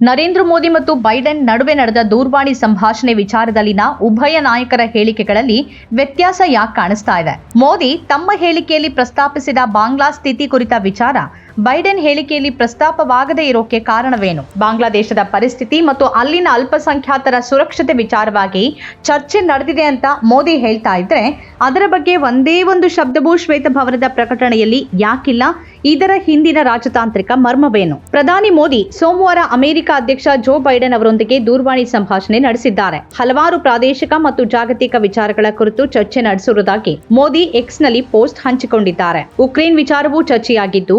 ನರೇಂದ್ರ ಮೋದಿ ಮತ್ತು ಬೈಡೆನ್ ನಡುವೆ ನಡೆದ ದೂರವಾಣಿ ಸಂಭಾಷಣೆ ವಿಚಾರದಲ್ಲಿನ ಉಭಯ ನಾಯಕರ ಹೇಳಿಕೆಗಳಲ್ಲಿ ವ್ಯತ್ಯಾಸ ಯಾಕೆ ಕಾಣಿಸ್ತಾ ಇದೆ? ಮೋದಿ ತಮ್ಮ ಹೇಳಿಕೆಯಲ್ಲಿ ಪ್ರಸ್ತಾಪಿಸಿದ ಬಾಂಗ್ಲಾ ಸ್ಥಿತಿ ಕುರಿತ ವಿಚಾರ ಬೈಡೆನ್ ಹೇಳಿಕೆಯಲ್ಲಿ ಪ್ರಸ್ತಾಪವಾಗದೇ ಇರೋಕೆ ಕಾರಣವೇನು? ಬಾಂಗ್ಲಾದೇಶದ ಪರಿಸ್ಥಿತಿ ಮತ್ತು ಅಲ್ಲಿನ ಅಲ್ಪಸಂಖ್ಯಾತರ ಸುರಕ್ಷತೆ ವಿಚಾರವಾಗಿ ಚರ್ಚೆ ನಡೆದಿದೆ ಅಂತ ಮೋದಿ ಹೇಳ್ತಾ ಇದ್ರೆ, ಅದರ ಬಗ್ಗೆ ಒಂದೇ ಒಂದು ಶಬ್ದವೂ ಶ್ವೇತಭವನದ ಪ್ರಕಟಣೆಯಲ್ಲಿ ಯಾಕಿಲ್ಲ. ಇದರ ಹಿಂದಿನ ರಾಜತಾಂತ್ರಿಕ ಮರ್ಮವೇನು? ಪ್ರಧಾನಿ ಮೋದಿ ಸೋಮವಾರ ಅಮೆರಿಕ ಅಧ್ಯಕ್ಷ ಜೋ ಬೈಡನ್ ಅವರೊಂದಿಗೆ ದೂರವಾಣಿ ಸಂಭಾಷಣೆ ನಡೆಸಿದ್ದಾರೆ. ಹಲವಾರು ಪ್ರಾದೇಶಿಕ ಮತ್ತು ಜಾಗತಿಕ ವಿಚಾರಗಳ ಕುರಿತು ಚರ್ಚೆ ನಡೆಸಿರುವುದಾಗಿ ಮೋದಿ ಎಕ್ಸ್ನಲ್ಲಿ ಪೋಸ್ಟ್ ಹಂಚಿಕೊಂಡಿದ್ದಾರೆ. ಉಕ್ರೇನ್ ವಿಚಾರವೂ ಚರ್ಚೆಯಾಗಿದ್ದು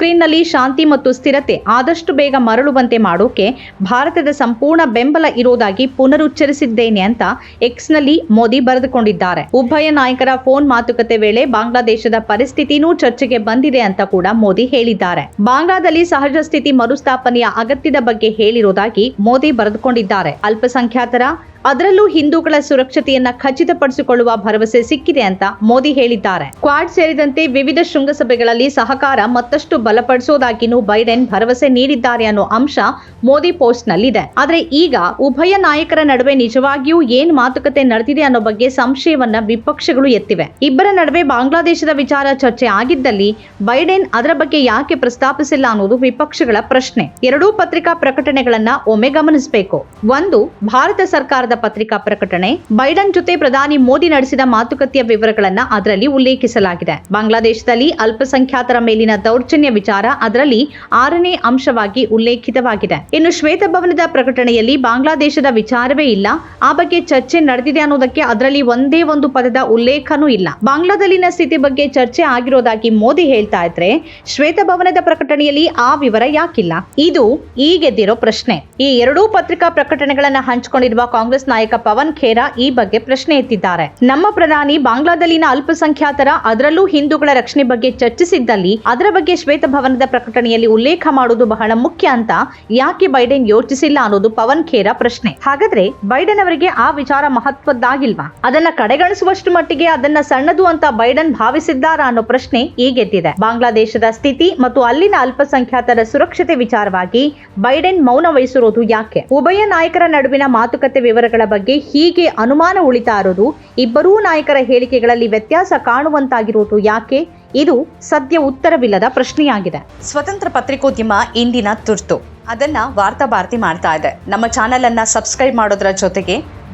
ಉಕ್ರೇನ್ನಲ್ಲಿ ಶಾಂತಿ ಮತ್ತು ಸ್ಥಿರತೆ ಆದಷ್ಟು ಬೇಗ ಮರಳುವಂತೆ ಮಾಡೋಕೆ ಭಾರತದ ಸಂಪೂರ್ಣ ಬೆಂಬಲ ಇರೋದಾಗಿ ಪುನರುಚ್ಚರಿಸಿದ್ದೇನೆ ಅಂತ ಎಕ್ಸ್ನಲ್ಲಿ ಮೋದಿ ಬರೆದುಕೊಂಡಿದ್ದಾರೆ. ಉಭಯ ನಾಯಕರ ಫೋನ್ ಮಾತುಕತೆ ವೇಳೆ ಬಾಂಗ್ಲಾದೇಶದ ಪರಿಸ್ಥಿತಿನೂ ಚರ್ಚೆಗೆ ಬಂದಿದೆ ಅಂತ ಕೂಡ ಮೋದಿ ಹೇಳಿದ್ದಾರೆ. ಬಾಂಗ್ಲಾದಲ್ಲಿ ಸಹಜ ಸ್ಥಿತಿ ಮರುಸ್ಥಾಪನೆಯ ಅಗತ್ಯದ ಬಗ್ಗೆ ಹೇಳಿರುವುದಾಗಿ ಮೋದಿ ಬರೆದುಕೊಂಡಿದ್ದಾರೆ. ಅಲ್ಪಸಂಖ್ಯಾತರ ಅದರಲ್ಲೂ ಹಿಂದೂಗಳ ಸುರಕ್ಷತೆಯನ್ನ ಖಚಿತಪಡಿಸಿಕೊಳ್ಳುವ ಭರವಸೆ ಸಿಕ್ಕಿದೆ ಅಂತ ಮೋದಿ ಹೇಳಿದ್ದಾರೆ. ಕ್ವಾಡ್ ಸೇರಿದಂತೆ ವಿವಿಧ ಶೃಂಗಸಭೆಗಳಲ್ಲಿ ಸಹಕಾರ ಮತ್ತಷ್ಟು ಬಲಪಡಿಸೋದಾಗಿನೂ ಬೈಡೆನ್ ಭರವಸೆ ನೀಡಿದ್ದಾರೆ ಅನ್ನೋ ಅಂಶ ಮೋದಿ ಪೋಸ್ಟ್ ನಲ್ಲಿದೆ ಆದ್ರೆ ಈಗ ಉಭಯ ನಾಯಕರ ನಡುವೆ ನಿಜವಾಗಿಯೂ ಏನ್ ಮಾತುಕತೆ ನಡೆದಿದೆ ಅನ್ನೋ ಬಗ್ಗೆ ಸಂಶಯವನ್ನ ವಿಪಕ್ಷಗಳು ಎತ್ತಿವೆ. ಇಬ್ಬರ ನಡುವೆ ಬಾಂಗ್ಲಾದೇಶದ ವಿಚಾರ ಚರ್ಚೆ ಆಗಿದ್ದಲ್ಲಿ ಬೈಡೆನ್ ಅದರ ಬಗ್ಗೆ ಯಾಕೆ ಪ್ರಸ್ತಾಪಿಸಿಲ್ಲ ಅನ್ನೋದು ವಿಪಕ್ಷಗಳ ಪ್ರಶ್ನೆ. ಎರಡೂ ಪತ್ರಿಕಾ ಪ್ರಕಟಣೆಗಳನ್ನ ಒಮ್ಮೆ ಗಮನಿಸಬೇಕು. ಒಂದು, ಭಾರತ ಸರ್ಕಾರದ ಪತ್ರಿಕಾ ಪ್ರಕಟಣೆ. ಬೈಡನ್ ಜೊತೆ ಪ್ರಧಾನಿ ಮೋದಿ ನಡೆಸಿದ ಮಾತುಕತೆಯ ವಿವರಗಳನ್ನ ಅದರಲ್ಲಿ ಉಲ್ಲೇಖಿಸಲಾಗಿದೆ. ಬಾಂಗ್ಲಾದೇಶದಲ್ಲಿ ಅಲ್ಪಸಂಖ್ಯಾತರ ಮೇಲಿನ ದೌರ್ಜನ್ಯ ವಿಚಾರ ಅದರಲ್ಲಿ ಆರನೇ ಅಂಶವಾಗಿ ಉಲ್ಲೇಖಿತವಾಗಿದೆ. ಇನ್ನು ಶ್ವೇತಭವನದ ಪ್ರಕಟಣೆಯಲ್ಲಿ ಬಾಂಗ್ಲಾದೇಶದ ವಿಚಾರವೇ ಇಲ್ಲ. ಆ ಬಗ್ಗೆ ಚರ್ಚೆ ನಡೆದಿದೆ ಅನ್ನೋದಕ್ಕೆ ಅದರಲ್ಲಿ ಒಂದೇ ಒಂದು ಪದದ ಉಲ್ಲೇಖನೂ ಇಲ್ಲ. ಬಾಂಗ್ಲಾದಲ್ಲಿನ ಸ್ಥಿತಿ ಬಗ್ಗೆ ಚರ್ಚೆ ಆಗಿರೋದಾಗಿ ಮೋದಿ ಹೇಳ್ತಾ ಇದ್ರೆ ಶ್ವೇತಭವನದ ಪ್ರಕಟಣೆಯಲ್ಲಿ ಆ ವಿವರ ಯಾಕಿಲ್ಲ. ಇದು ಈಗೆದ್ದಿರೋ ಪ್ರಶ್ನೆ. ಈ ಎರಡೂ ಪತ್ರಿಕಾ ಪ್ರಕಟಣೆಗಳನ್ನ ಹಂಚಿಕೊಂಡಿರುವ ಕಾಂಗ್ರೆಸ್ ನಾಯಕ ಪವನ್ ಖೇರಾ ಈ ಬಗ್ಗೆ ಪ್ರಶ್ನೆ ಎತ್ತಿದ್ದಾರೆ. ನಮ್ಮ ಪ್ರಧಾನಿ ಬಾಂಗ್ಲಾದಲ್ಲಿನ ಅಲ್ಪಸಂಖ್ಯಾತರ ಅದರಲ್ಲೂ ಹಿಂದೂಗಳ ರಕ್ಷಣೆ ಬಗ್ಗೆ ಚರ್ಚಿಸಿದ್ದಲ್ಲಿ ಅದರ ಬಗ್ಗೆ ಶ್ವೇತಭವನದ ಪ್ರಕಟಣೆಯಲ್ಲಿ ಉಲ್ಲೇಖ ಮಾಡುವುದು ಬಹಳ ಮುಖ್ಯ ಅಂತ ಯಾಕೆ ಬೈಡೆನ್ ಯೋಚಿಸಿಲ್ಲ ಅನ್ನೋದು ಪವನ್ ಖೇರಾ ಪ್ರಶ್ನೆ. ಹಾಗಾದ್ರೆ ಬೈಡೆನ್ ಅವರಿಗೆ ಆ ವಿಚಾರ ಮಹತ್ವದ್ದಾಗಿಲ್ವಾ? ಅದನ್ನ ಕಡೆಗಣಿಸುವಷ್ಟು ಮಟ್ಟಿಗೆ ಅದನ್ನ ಸಣ್ಣದು ಅಂತ ಬೈಡನ್ ಭಾವಿಸಿದ್ದಾರಾ ಅನ್ನೋ ಪ್ರಶ್ನೆ ಈಗೆದ್ದಿದೆ. ಬಾಂಗ್ಲಾದೇಶದ ಸ್ಥಿತಿ ಮತ್ತು ಅಲ್ಲಿನ ಅಲ್ಪಸಂಖ್ಯಾತರ ಸುರಕ್ಷತೆ ವಿಚಾರವಾಗಿ ಬೈಡೆನ್ ಮೌನ ವಹಿಸಿರುವುದು ಯಾಕೆ? ಉಭಯ ನಾಯಕರ ನಡುವಿನ ಮಾತುಕತೆ ವಿವರಗಳ ಬಗ್ಗೆ ಹೀಗೆ ಅನುಮಾನ ಉಳಿತಾ ಇರೋದು ಇಬ್ಬರೂ ನಾಯಕರ ಹೇಳಿಕೆಗಳಲ್ಲಿ ವ್ಯತ್ಯಾಸ ಕಾಣುವಂತಾಗಿರೋದು ಯಾಕೆ? ಇದು ಸದ್ಯ ಉತ್ತರವಿಲ್ಲದ ಪ್ರಶ್ನೆಯಾಗಿದೆ. ಸ್ವತಂತ್ರ ಪತ್ರಿಕೋದ್ಯಮ ಇಂದಿನ ತುರ್ತು. ಅದನ್ನ ವಾರ್ತಾ ಭಾರತಿ ಮಾಡ್ತಾ ಇದೆ. ನಮ್ಮ ಚಾನೆಲ್ ಅನ್ನ ಸಬ್ಸ್ಕ್ರೈಬ್ ಮಾಡೋದ್ರ ಜೊತೆಗೆ